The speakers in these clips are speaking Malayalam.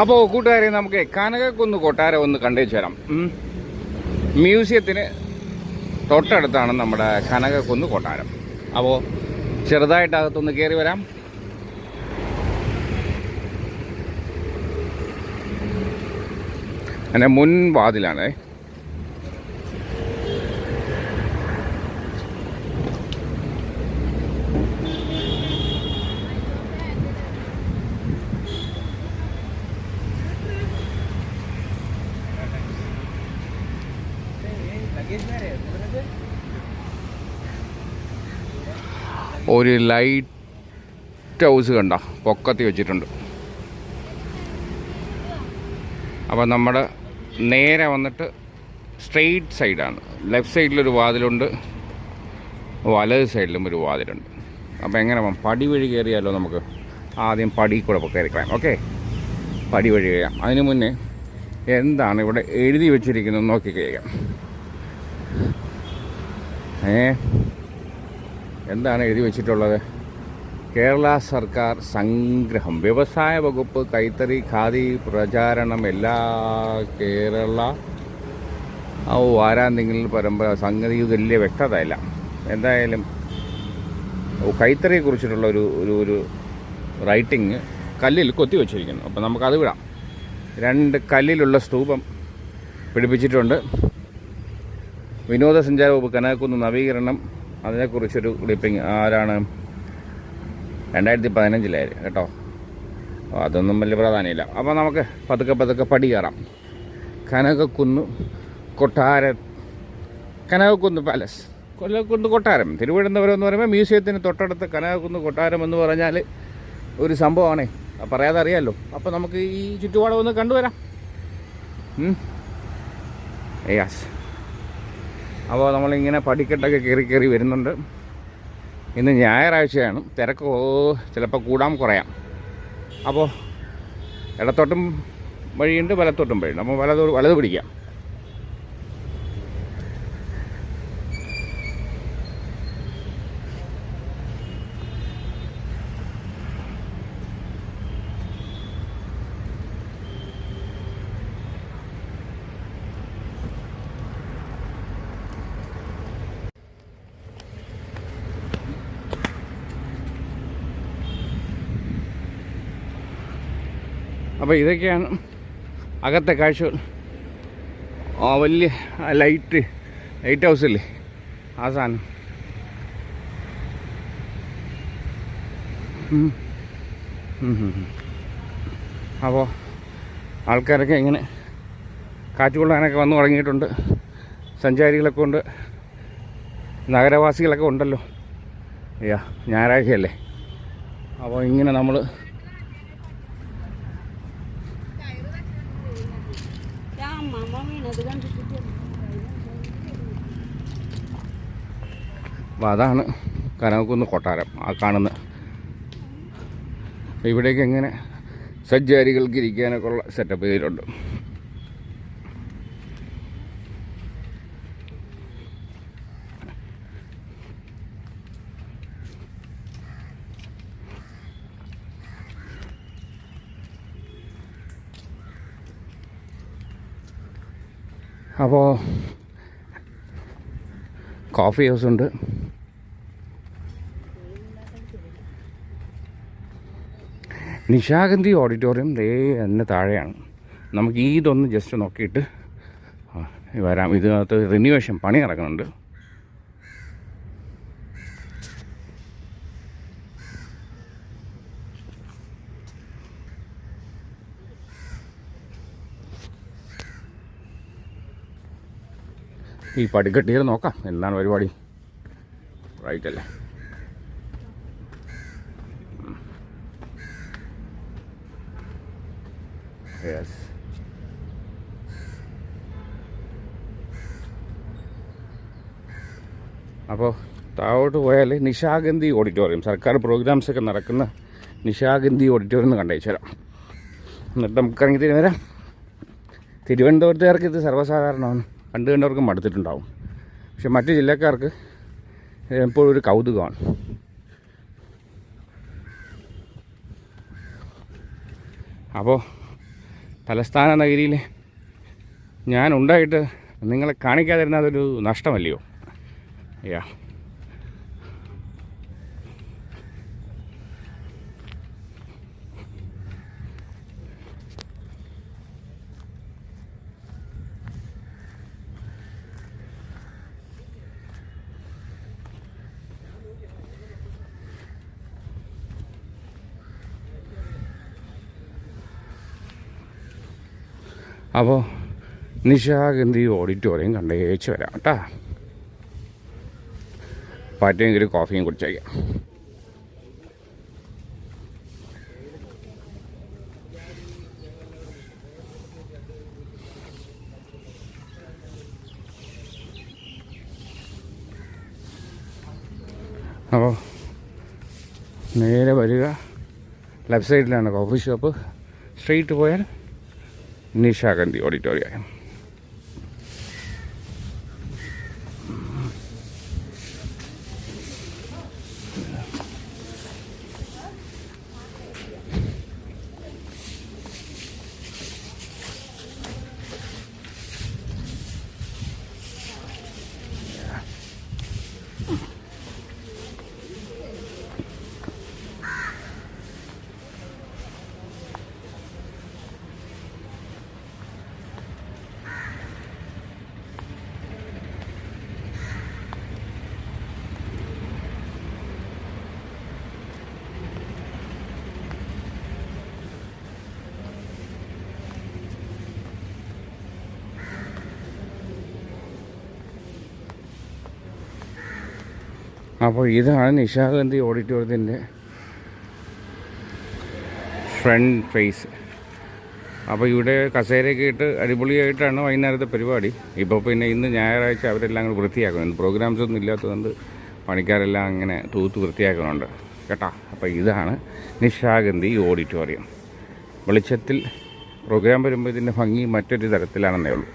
അപ്പോൾ കൂട്ടുകാരെ നമുക്ക് കനകക്കുന്ന് കൊട്ടാരം ഒന്ന് കണ്ടേച്ചു തരാം. മ്യൂസിയത്തിന് തൊട്ടടുത്താണ് നമ്മുടെ കനകക്കുന്ന് കൊട്ടാരം. അപ്പോൾ ചെറുതായിട്ട് അകത്തൊന്ന് കയറി വരാം. എന്റെ മുൻ ഒരു ലൈറ്റ് ഹൗസ് കണ്ട? പൊക്കത്തി വെച്ചിട്ടുണ്ട്. അപ്പോൾ നമ്മുടെ നേരെ വന്നിട്ട് സ്ട്രെയിറ്റ് സൈഡാണ് ലെഫ്റ്റ് സൈഡിലൊരു വാതിലുണ്ട്. വലത് സൈഡിലും ഒരു വാതിലുണ്ട്. അപ്പോൾ എങ്ങനെ പോകാം പടി വഴി കയറിയാലോ നമുക്ക്? ആദ്യം പടി കൂടെ കയറി കളയാം. ഓക്കെ പടി വഴി കഴിയാം അതിന് മുന്നേ എന്താണ് ഇവിടെ എഴുതി വെച്ചിരിക്കുന്നത്? നോക്കി കഴിയാം ഏ? എന്താണ് എഴുതി വെച്ചിട്ടുള്ളത്? കേരള സർക്കാർ സംഗ്രഹം വ്യവസായ വകുപ്പ് കൈത്തറി ഖാദി പ്രചാരണം എല്ലാ കേരള ഓ പരമ്പര സംഗതി ഇത് വലിയ വ്യക്തത ഇല്ല എന്തായാലും കൈത്തറിയെ കുറിച്ചിട്ടുള്ള ഒരു ഒരു ഒരു റൈറ്റിങ് കല്ലിൽ കൊത്തി വെച്ചിരിക്കുന്നു. അപ്പോൾ നമുക്കത് വിടാം. രണ്ട് കല്ലിലുള്ള സ്തൂപം പിടിപ്പിച്ചിട്ടുണ്ട്. വിനോദസഞ്ചാര വകുപ്പ് കനകക്കുന്ന് നവീകരണം അതിനെക്കുറിച്ചൊരു ക്ലിപ്പിംഗ് ആരാണ്? രണ്ടായിരത്തി പതിനഞ്ചിലായിരുന്നു കേട്ടോ. അതൊന്നും വലിയ പ്രാധാന്യമില്ല. അപ്പോൾ നമുക്ക് പതുക്കെ പതുക്കെ പടി കയറാം. കനകക്കുന്ന് കൊട്ടാര. കനകക്കുന്ന് പാലസ് കൊല്ലക്കുന്ന് കൊട്ടാരം. തിരുവനന്തപുരം എന്ന് പറയുമ്പോൾ മ്യൂസിയത്തിന് തൊട്ടടുത്ത് കനകക്കുന്ന് കൊട്ടാരം എന്ന് പറഞ്ഞാൽ ഒരു സംഭവമാണ്. പറയാതെ അറിയാമല്ലോ അപ്പോൾ നമുക്ക് ഈ ചുറ്റുപാടം ഒന്ന് കണ്ടുവരാം. യാസ് അപ്പോൾ നമ്മളിങ്ങനെ പടിക്കെട്ടൊക്കെ കയറി കയറി വരുന്നുണ്ട്. ഇന്ന് ഞായറാഴ്ചയാണ്. തിരക്ക് ചിലപ്പോൾ കൂടാം കുറയാം. അപ്പോൾ ഇടത്തോട്ടും വഴിയുണ്ട് വലത്തോട്ടും വഴിയുണ്ട്. അപ്പോൾ വലത് വലത് പിടിക്കാം. അപ്പോൾ ഇതൊക്കെയാണ് അകത്തെ കാഴ്ചകൾ വലിയ ലൈറ്റ് ലൈറ്റ് ഹൗസില്ലേ ആ സാധനം. അപ്പോൾ ആൾക്കാരൊക്കെ ഇങ്ങനെ കാറ്റ് കൊള്ളാനൊക്കെ വന്നു തുടങ്ങിയിട്ടുണ്ട്. സഞ്ചാരികളൊക്കെ ഉണ്ട്. നഗരവാസികളൊക്കെ ഉണ്ടല്ലോ. അയ്യാ ഞായറാഴ്ചയല്ലേ? അപ്പോൾ ഇങ്ങനെ നമ്മൾ അപ്പോൾ അതാണ് കനകക്കുന്ന് കൊട്ടാരം ആ കാണുന്ന. ഇവിടേക്ക് എങ്ങനെ സഞ്ചാരികൾക്ക് ഇരിക്കാനൊക്കെ ഉള്ള സെറ്റപ്പ് ചെയ്തിട്ടുണ്ട്. അപ്പോൾ കോഫി ഹൗസ് ഉണ്ട്. നിശാഗന്ധി ഓഡിറ്റോറിയം ദേ തന്നെ താഴെയാണ്. നമുക്ക് ഇതൊന്ന് ജസ്റ്റ് നോക്കിയിട്ട് വരാം. ഇതിനകത്ത് റിന്യൂവേഷൻ പണി നടക്കുന്നുണ്ട്. ഈ പടിക്കെട്ടിയത് നോക്കാം. എന്താണ് പരിപാടി? റൈറ്റ് അല്ലേ? അപ്പോൾ താഴോട്ട് പോയാൽ നിശാഗന്ധി ഓഡിറ്റോറിയം സർക്കാർ പ്രോഗ്രാംസ് ഒക്കെ നടക്കുന്ന നിശാഗന്ധി ഓഡിറ്റോറിയം എന്ന് കണ്ടേച്ചു തരാം. എന്നിട്ട് നമുക്ക് ഇറങ്ങി തിരി വരാം. തിരുവനന്തപുരത്തുകാർക്ക് ഇത് സർവസാധാരണമാണ്. കണ്ടു കണ്ടവർക്ക് മടുത്തിട്ടുണ്ടാവും. പക്ഷെ മറ്റ് ജില്ലക്കാർക്ക് എപ്പോഴും ഒരു കൗതുകമാണ്. അപ്പോൾ തലസ്ഥാന നഗരിയിൽ ഞാൻ ഉണ്ടായിട്ട് നിങ്ങളെ കാണിക്കാതിരുന്ന അതൊരു നഷ്ടമല്ലയോ? യാ അപ്പോൾ നിശാഗന്ധി ഓഡിറ്റോറിയം കണ്ടേച്ച് വരാം കേട്ടാ. പറ്റുമെങ്കിൽ കോഫിയും കുടിച്ചേക്കാം അപ്പോൾ നേരെ വരിക. ലെഫ്റ്റ് സൈഡിലാണ് കോഫി ഷോപ്പ് സ്ട്രെയിറ്റ് പോയാൽ നിശാഗന്ധി ഓഡിറ്റോറിയം അപ്പോൾ ഇതാണ് നിശാഗന്ധി ഓഡിറ്റോറിയത്തിന്റെ ഫ്രണ്ട് ഫേസ്. അപ്പോൾ ഇവിടെ കസേരയൊക്കെ ഇട്ട് അടിപൊളിയായിട്ടാണ് വൈകുന്നേരത്തെ പരിപാടി. ഇപ്പോൾ പിന്നെ ഇന്ന് ഞായറാഴ്ച അവരെല്ലാം കൂടെ വൃത്തിയാക്കണം. പ്രോഗ്രാംസ് ഒന്നും ഇല്ലാത്തതുകൊണ്ട് പണിക്കാരെല്ലാം അങ്ങനെ തൂത്ത് വൃത്തിയാക്കുന്നുണ്ട് കേട്ടോ? അപ്പോൾ ഇതാണ് നിശാഗന്ധി ഓഡിറ്റോറിയം. വെളിച്ചത്തിൽ പ്രോഗ്രാം വരുമ്പോൾ ഇതിന്റെ ഭംഗി മറ്റൊരു തരത്തിലാണെന്നേ ഉള്ളൂ.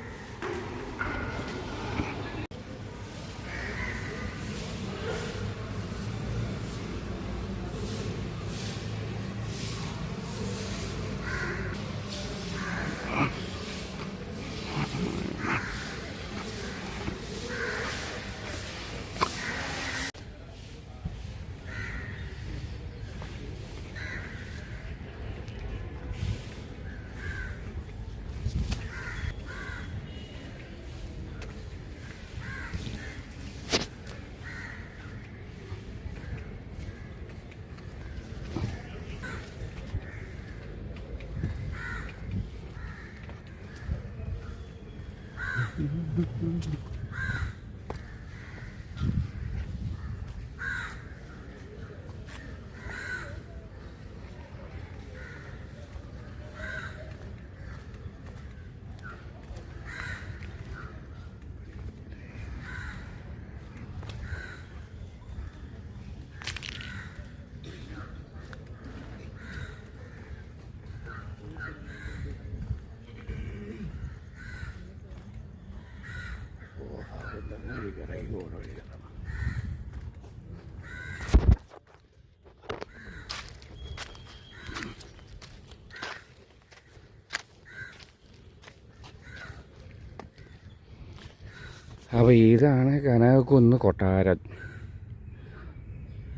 അപ്പോൾ ഇതാണ് കനകക്കുന്ന് കൊട്ടാരം.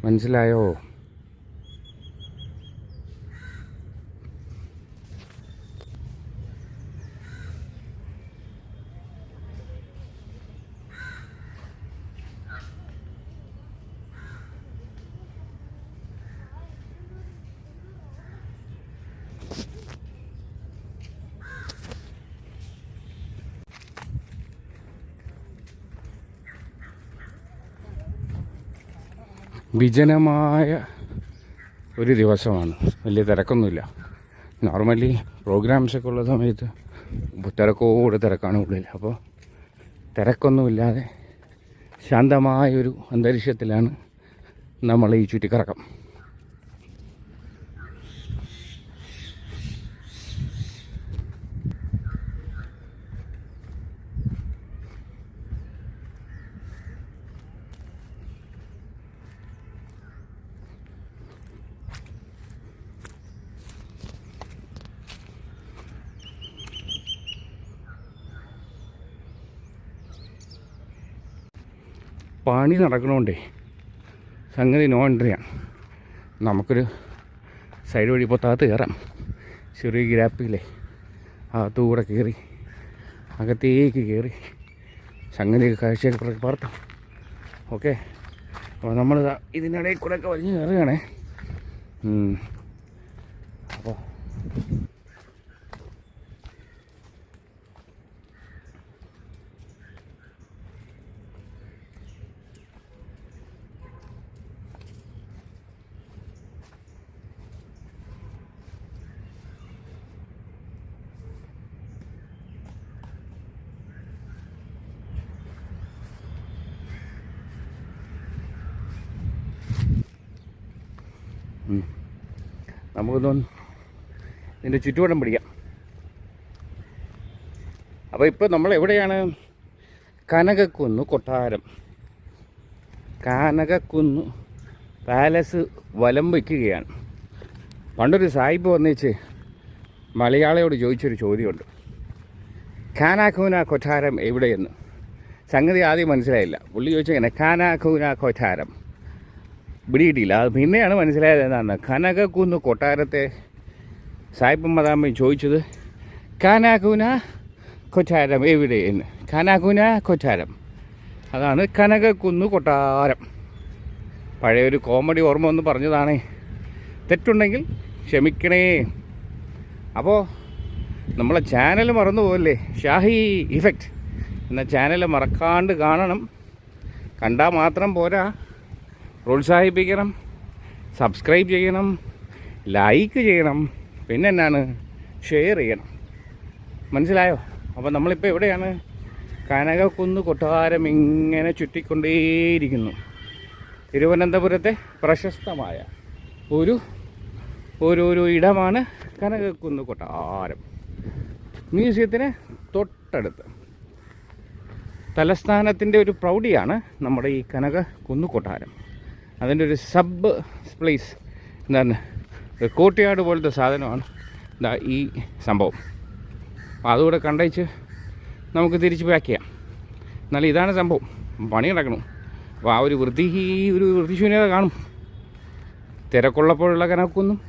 മനസ്സിലായോ? വിജനമായ ഒരു ദിവസമാണ്. വലിയ തിരക്കൊന്നുമില്ല. നോർമലി പ്രോഗ്രാംസൊക്കെ ഉള്ള സമയത്ത് തിരക്കോട് തിരക്കാണ് കൂടുതൽ. അപ്പോൾ തിരക്കൊന്നുമില്ലാതെ ശാന്തമായൊരു അന്തരീക്ഷത്തിലാണ് നമ്മൾ ഈ ചുറ്റിക്കറക്കം. പണി നടക്കണോണ്ടേ സംഗതി നോ എൻട്രിയാണ് നമുക്കൊരു സൈഡ് വഴി പൊത്താകത്ത് കയറാം ചെറിയ ഗ്രാപ്പില്ലേ അകത്തുകൂടെ കയറി അകത്തേക്ക് കയറി സംഗതി കാഴ്ചയൊക്കെ പറത്താം ഓക്കെ. അപ്പോൾ നമ്മൾ ഇതിനിടയിൽ കൂടെയൊക്കെ വലിഞ്ഞ് കയറുകയാണേ അപ്പോൾ നമുക്കൊന്ന് ഇതിന്റെ ചുറ്റുവട്ടം പിടിക്കാം. അപ്പോൾ ഇപ്പോൾ നമ്മൾ എവിടെയാണ്? കനകക്കുന്ന് കൊട്ടാരം. കനകക്കുന്ന് പാലസ് വലം വയ്ക്കുകയാണ്. പണ്ടൊരു സായിപ്പ് വന്നേച്ച് മലയാളിയോട് ചോദിച്ചൊരു ചോദ്യമുണ്ട്. കാനാഖൂന കൊട്ടാരം എവിടെയെന്ന്? സംഗതി ആദ്യം മനസ്സിലായില്ല. പുള്ളി ചോദിച്ചെങ്ങനെ? കാനാഖൂന കൊട്ടാരം. പിടികിട്ടിയില്ല. അത് പിന്നെയാണ് മനസ്സിലായത് എന്നാണ് കനകക്കുന്ന് കൊട്ടാരത്തെ സായിപ്പൻ മദാമ്മ ചോദിച്ചത്. കാനാകൂന കൊട്ടാരം എവിടെ എന്ന് കാനാകൂന കൊട്ടാരം. അതാണ് കനകക്കുന്ന് കൊട്ടാരം. പഴയ ഒരു കോമഡി ഓർമ്മ ഒന്ന് പറഞ്ഞതാണേ. തെറ്റുണ്ടെങ്കിൽ ക്ഷമിക്കണേ. അപ്പോൾ നമ്മളെ ചാനൽ മറന്നു പോകല്ലേ ഷാഹി ഇഫക്റ്റ് എന്ന ചാനൽ മറക്കാണ്ട് കാണണം. കണ്ടാൽ മാത്രം പോരാ. പ്രോത്സാഹിപ്പിക്കണം സബ്സ്ക്രൈബ് ചെയ്യണം ലൈക്ക് ചെയ്യണം പിന്നെ എന്നാണ്? ഷെയർ ചെയ്യണം. മനസ്സിലായോ? അപ്പോൾ നമ്മളിപ്പോൾ എവിടെയാണ്? കനകക്കുന്ന് കൊട്ടാരം ഇങ്ങനെ ചുറ്റിക്കൊണ്ടേയിരിക്കുന്നു. തിരുവനന്തപുരത്തെ പ്രശസ്തമായ ഒരു ഒരു ഒരു ഇടമാണ് കനകക്കുന്ന് കൊട്ടാരം. മ്യൂസിയത്തിന് തൊട്ടടുത്ത്. തലസ്ഥാനത്തിന്റെ ഒരു പ്രൗഢിയാണ് നമ്മുടെ ഈ കനക കുന്നു കൊട്ടാരം. അതിന്റെ ഒരു സബ് സ്പ്ലേസ് എന്താണ്? കോട്ടയാട് പോലത്തെ സാധനമാണ്. എന്താ ഈ സംഭവം. അപ്പോൾ അതുകൂടെ കണ്ടയച്ച് നമുക്ക് തിരിച്ച് പാക്ക് ചെയ്യാം. എന്നാലും ഇതാണ് സംഭവം. പണി നടക്കണം. അപ്പോൾ ആ ഒരു വൃത്തി ഒരു വൃത്തിശൂന്യത കാണും. തിരക്കുള്ളപ്പോഴുള്ള കനക്കൊന്നും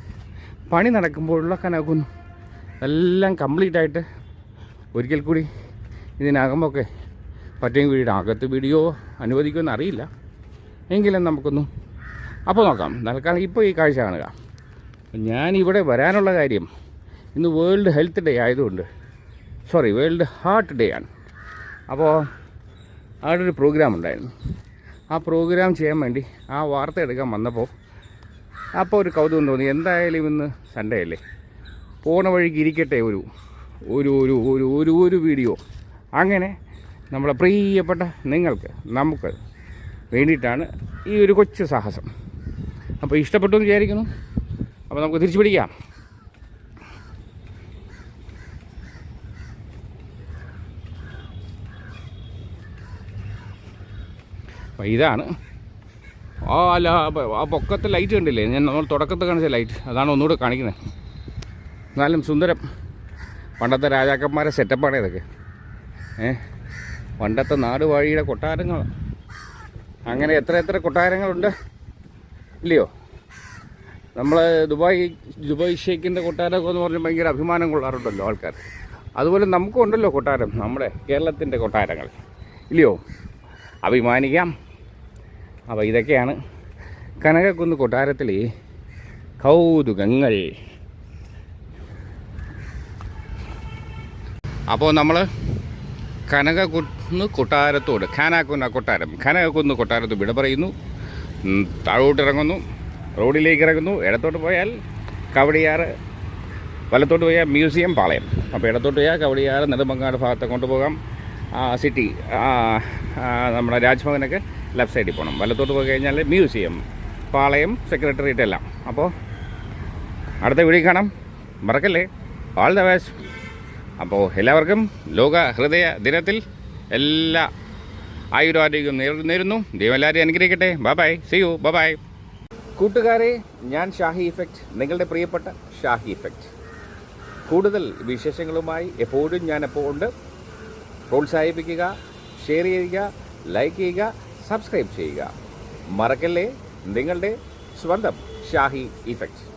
പണി നടക്കുമ്പോഴുള്ള കനക്കൊന്നും എല്ലാം കംപ്ലീറ്റ് ആയിട്ട് ഒരിക്കൽ കൂടി ഇതിനകമൊക്കെ പറ്റുമെങ്കിൽ വീട് അകത്ത് വീഡിയോ അനുവദിക്കുമെന്ന് അറിയില്ല. എങ്കിലും നമുക്കൊന്നും അപ്പോൾ നോക്കാം. തൽക്കാലം ഇപ്പോൾ ഈ കാഴ്ച കാണുക. ഞാൻ ഇവിടെ വരാനുള്ള കാര്യം ഇന്ന് വേൾഡ് ഹെൽത്ത് ഡേ ആയതുകൊണ്ട് സോറി വേൾഡ് ഹാർട്ട് ഡേ ആണ്. അപ്പോൾ അവിടെ ഒരു പ്രോഗ്രാം ഉണ്ടായിരുന്നു. ആ പ്രോഗ്രാം ചെയ്യാൻ വേണ്ടി ആ വാർത്ത എടുക്കാൻ വന്നപ്പോൾ അപ്പോൾ ഒരു കൗതുകം തോന്നി. എന്തായാലും ഇന്ന് സൺഡേ അല്ലേ? പോണ വഴിക്ക് ഇരിക്കട്ടെ ഒരു ഒരു ഒരു ഒരു ഒരു ഒരു വീഡിയോ അങ്ങനെ നമ്മളെ പ്രിയപ്പെട്ട നിങ്ങൾക്ക് നമുക്ക് വേണ്ടിയിട്ടാണ് ഈ ഒരു കൊച്ചു സാഹസം. അപ്പോൾ ഇഷ്ടപ്പെട്ടു എന്ന് വിചാരിക്കുന്നു. അപ്പോൾ നമുക്ക് തിരിച്ചു പിടിക്കാം. അപ്പോൾ ഇതാണ്. ആ അല്ല ആ- പൊക്കത്തെ ലൈറ്റ് കണ്ടില്ലേ? ഞാൻ നമ്മൾ തുടക്കത്തിൽ കാണിച്ച ലൈറ്റ് അതാണ് ഒന്നുകൂടെ കാണിക്കുന്നത്. എന്നാലും സുന്ദരം. പണ്ടത്തെ രാജാക്കന്മാരെ സെറ്റപ്പാണ് ഇതൊക്കെ. ഏ? പണ്ടത്തെ നാട് വഴിയുടെ കൊട്ടാരങ്ങൾ. അങ്ങനെ എത്ര എത്ര കൊട്ടാരങ്ങളുണ്ട്? ഇല്ലയോ? നമ്മൾ ദുബായ് ദുബായ് ഷേക്കിന്റെ കൊട്ടാരമൊക്കെ എന്ന് പറഞ്ഞാൽ ഭയങ്കര അഭിമാനം കൊള്ളാറുണ്ടല്ലോ ആൾക്കാർ അതുപോലെ നമുക്കും ഉണ്ടല്ലോ കൊട്ടാരം നമ്മുടെ കേരളത്തിന്റെ കൊട്ടാരങ്ങൾ. ഇല്ലയോ? അഭിമാനിക്കാം. അപ്പോൾ ഇതൊക്കെയാണ് കനകക്കുന്ന് കൊട്ടാരത്തിൽ കൗതുകങ്ങൾ. അപ്പോൾ നമ്മൾ കനകക്കുന്ന് കൊട്ടാരത്തോട് ഖാനാക്കുന്ന കൊട്ടാരം. കനകക്കുന്ന് കൊട്ടാരത്ത് വിട പറയുന്നു. താഴോട്ട് ഇറങ്ങുന്നു. റോഡിലേക്ക് ഇറങ്ങുന്നു. ഇടത്തോട്ട് പോയാൽ കവടിയാറ് വലത്തോട്ട് പോയാൽ മ്യൂസിയം പാളയം. അപ്പോൾ ഇടത്തോട്ട് പോയാൽ കവടിയാറ് നെടുമങ്ങാട് ഭാഗത്ത് കൊണ്ടുപോകാം ആ, സിറ്റി ആ, നമ്മുടെ രാജ്ഭവനൊക്കെ ലെഫ്റ്റ് സൈഡിൽ പോകണം. വലത്തോട്ട് പോയി കഴിഞ്ഞാൽ മ്യൂസിയം പാളയം സെക്രട്ടേറിയറ്റ് എല്ലാം. അപ്പോൾ അടുത്ത വീഡിയോ കാണാം. മറക്കല്ലേ? ഓൾ ദ ബെസ്റ്റ് അപ്പോൾ എല്ലാവർക്കും ലോക ഹൃദയ ദിനത്തിൽ എല്ലാ ആയുരാരോഗ്യം നേരുന്നു. ദൈവം എല്ലാവരെയും അനുഗ്രഹിക്കട്ടെ. Bye bye see you bye bye കൂട്ടുകാരെ ഞാൻ ഷാഹി ഇഫക്റ്റ്. നിങ്ങളുടെ പ്രിയപ്പെട്ട ഷാഹി ഇഫക്റ്റ്. കൂടുതൽ വിശേഷങ്ങളുമായി എപ്പോഴും ഞാൻ എപ്പോൾ ഉണ്ട്. പ്രോത്സാഹിപ്പിക്കുക ഷെയർ ചെയ്യുക ലൈക്ക് ചെയ്യുക സബ്സ്ക്രൈബ് ചെയ്യുക. മറക്കല്ലേ നിങ്ങളുടെ സ്വന്തം ഷാഹി ഇഫക്റ്റ്.